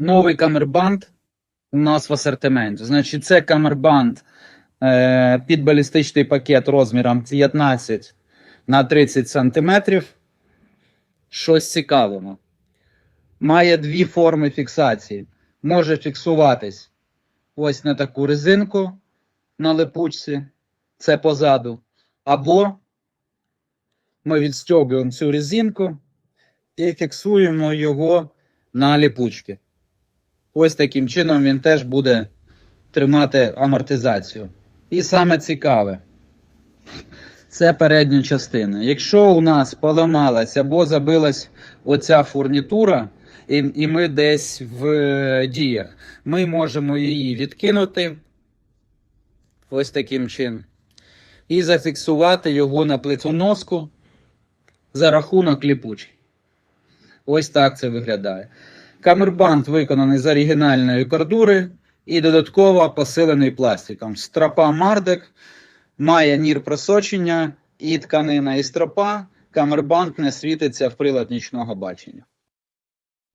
новий камербанд у нас в асортименті. Значить, це камербанд е, під балістичний пакет розміром 15 на 30 сантиметрів. Щось цікавого. Має дві форми фіксації. Може фіксуватись ось на таку резинку на липучці, це позаду. Або ми відстягуємо цю резинку і фіксуємо його на липучки. Ось таким чином він теж буде тримати амортизацію. І саме цікаве, це передня частина. Якщо у нас поламалась або забилась оця фурнітура, і, і ми десь в е, діях, ми можемо її відкинути ось таким чином. І зафіксувати його на плитоноску за рахунок ліпучки. Ось так це виглядає. Камербанд виконаний з оригінальної кордури і додатково посилений пластиком. Стропа Мардек має нір просочення і тканина і стропа. Камербанд не світиться в прилад нічного бачення.